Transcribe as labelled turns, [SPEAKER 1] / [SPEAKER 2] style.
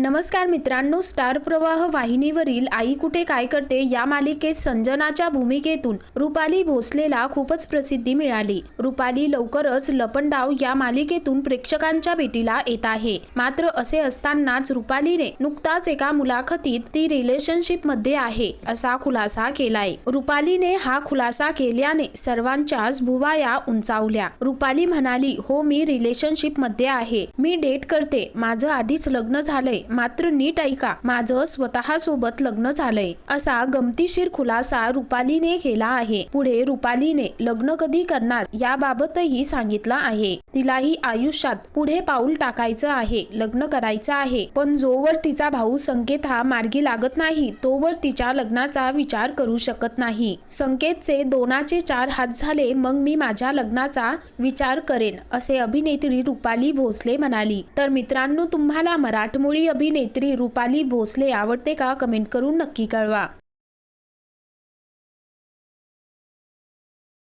[SPEAKER 1] नमस्कार मित्रांनो स्टार प्रवाह वाहिनीवरील आई कुठे काय करते या मालिकेत संजनाच्या भूमिकेतून रुपाली भोसलेला खूपच प्रसिद्धी मिळाली. रुपाली लवकरच लपंडाव या मालिकेतून प्रेक्षकांच्या भेटीला येत आहे. मात्र असे असतानाच रुपालीने नुकताच एका मुलाखतीत ती रिलेशनशिपमध्ये आहे असा खुलासा केलाय. रुपालीने हा खुलासा केल्याने सर्वांच्याच भुवाया उंचावल्या. रुपाली म्हणाली हो मी रिलेशनशिपमध्ये आहे. मी डेट करते. माझं आधीच लग्न झालंय. मात्र नीट ऐका माझं स्वतः सोबत लग्न झालंय. असा गमतीशीर खुलासा रुपालीने केला आहे. पुढे रुपालीने लग्न कधी करणार याबाबतही सांगितलं आहे. तिलाही आयुष्यात पुढे पाऊल टाकायचं आहे लग्न करायचं आहे. पण जोवर तिचा भाऊ संकेत हा मार्गी लागत नाही तोवर तिच्या लग्नाचा विचार करू शकत नाही. संकेतचे दोनाचे चार हात झाले मग मी माझ्या लग्नाचा विचार करेन असे अभिनेत्री रुपाली भोसले म्हणाली. तर मित्रांनो तुम्हाला मराठमोळी अभिनेत्री रुपाली भोसले आवडते का? कमेंट करून नक्की कळवा.